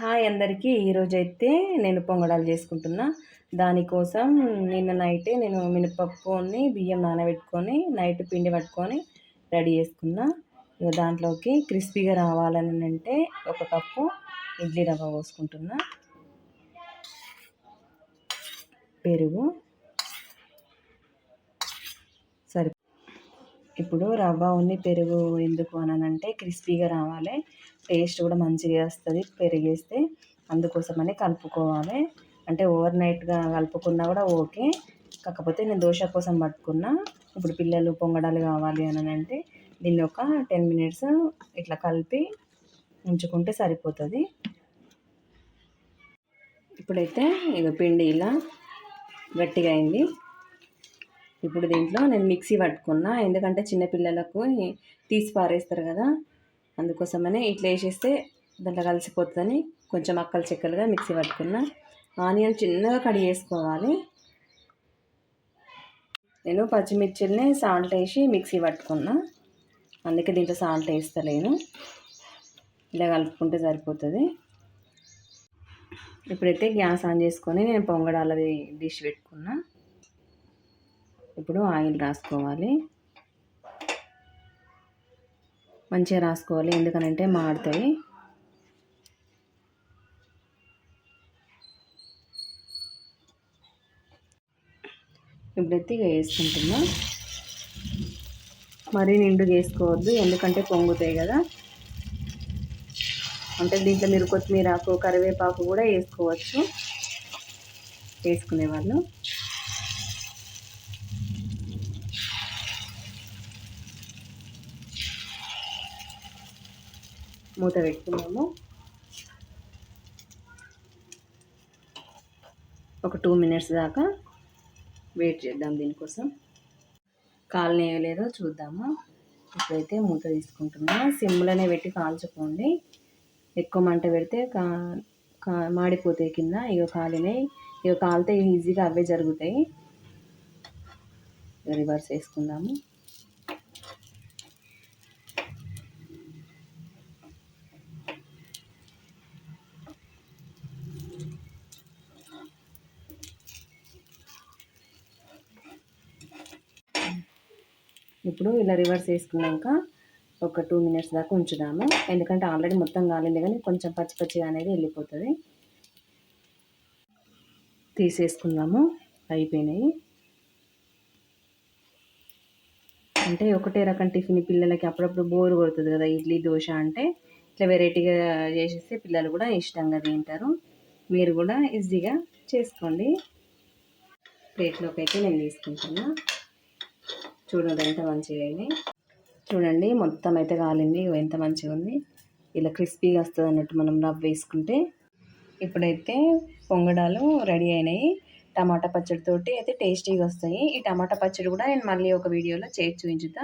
Hi అందరికీ. ఈరోజు అయితే నేను పొంగడాలు చేసుకుంటున్నా. దానికోసం నిన్న నైటే నేను మినపప్పుని బియ్యం నానబెట్టుకొని నైట్ పిండి పట్టుకొని రెడీ చేసుకున్నా. ఇక దాంట్లోకి క్రిస్పీగా రావాలని అంటే ఒక కప్పు ఇడ్లీ రవ్వ పోసుకుంటున్నా. పెరుగు. ఇప్పుడు రవ్వ ఉన్ని పెరుగు ఎందుకు అని అంటే క్రిస్పీగా రావాలి. టేస్ట్ కూడా మంచిగా వస్తుంది పెరిగేస్తే. అందుకోసమని కలుపుకోవాలి. అంటే ఓవర్ నైట్గా కలుపుకున్నా కూడా ఓకే. కాకపోతే నేను దోశ కోసం పట్టుకున్నా. ఇప్పుడు పిల్లలు పొంగడాలు కావాలి అని అంటే దీన్ని ఒక టెన్ మినిట్స్ ఇట్లా కలిపి ఉంచుకుంటే సరిపోతుంది. ఇప్పుడైతే ఇక పిండి ఇలా గట్టిగా అయింది. ఇప్పుడు దీంట్లో నేను మిక్సీ పట్టుకున్నా. ఎందుకంటే చిన్నపిల్లలకు తీసి పారేస్తారు కదా. అందుకోసమనే ఇట్లా వేసేస్తే దాంట్లో కలిసిపోతుందని కొంచెం అక్కలు చెక్కలుగా మిక్సీ పట్టుకున్న. ఆనియన్ చిన్నగా కడిగి వేసుకోవాలి నేను పచ్చిమిర్చిల్ని సాల్ట్ వేసి మిక్సీ పట్టుకున్నా. అందుకే దీంట్లో సాల్ట్ వేస్తలేను. ఇలా కలుపుకుంటే సరిపోతుంది. ఇప్పుడైతే గ్యాస్ ఆన్ చేసుకొని నేను పొంగడాలది డిష్ పెట్టుకున్నా. ఇప్పుడు ఆయిల్ రాసుకోవాలి. మంచిగా రాసుకోవాలి. ఎందుకనంటే మాడుతాయి ఇప్పుడైతే ఇక వేసుకుంటున్నా. మరీ నిండుగా వేసుకోవద్దు ఎందుకంటే పొంగుతాయి కదా. అంటే దీంట్లో మీరు కొత్తిమీర ఆకు కరివేపాకు కూడా వేసుకోవచ్చు. వేసుకునేవాళ్ళు. మూత పెట్టుకున్నాము ఒక టూ మినిట్స్ దాకా వెయిట్ చేద్దాం దీనికోసం. కాలు వేయలేదో చూద్దాము? ఇప్పుడైతే మూత తీసుకుంటున్నా. సిమ్లోనే పెట్టి కాల్చుకోండి. ఎక్కువ మంట పెడితే కా కా మాడిపోతాయి కింద ఇక కాలినాయి ఇక కాలితే ఈజీగా అవే జరుగుతాయి. రివర్స్ వేసుకుందాము. ఇప్పుడు ఇలా రివర్స్ వేసుకున్నాక ఒక టూ మినిట్స్ దాకా ఉంచుదాము. ఎందుకంటే ఆల్రెడీ మొత్తం కాలింది కానీ కొంచెం పచ్చి పచ్చిగా అనేది వెళ్ళిపోతుంది. తీసేసుకుందాము. అయిపోయినాయి. అంటే ఒకటే రకం టిఫిన్ పిల్లలకి అప్పుడప్పుడు బోర్ కొడుతుంది కదా ఇడ్లీ దోశ అంటే. ఇట్లా వెరైటీగా చేసేస్తే పిల్లలు కూడా ఇష్టంగా తింటారు. మీరు కూడా ఈజీగా చేసుకోండి. ప్లేట్లోకి అయితే నేను తీసుకుంటున్నాను చూడండి ఎంత మంచిగా అయినాయి. చూడండి మొత్తం అయితే కాలింది. ఎంత మంచిగా ఉంది. ఇలా క్రిస్పీగా వస్తుంది అన్నట్టు మనం రవ్ వేసుకుంటే. ఇప్పుడైతే పొంగడాలు రెడీ అయినాయి. టమాటా పచ్చడితోటి అయితే టేస్టీగా వస్తాయి. ఈ టమాటా పచ్చడి కూడా నేను మళ్ళీ ఒక వీడియోలో చేసి చూపించుతా.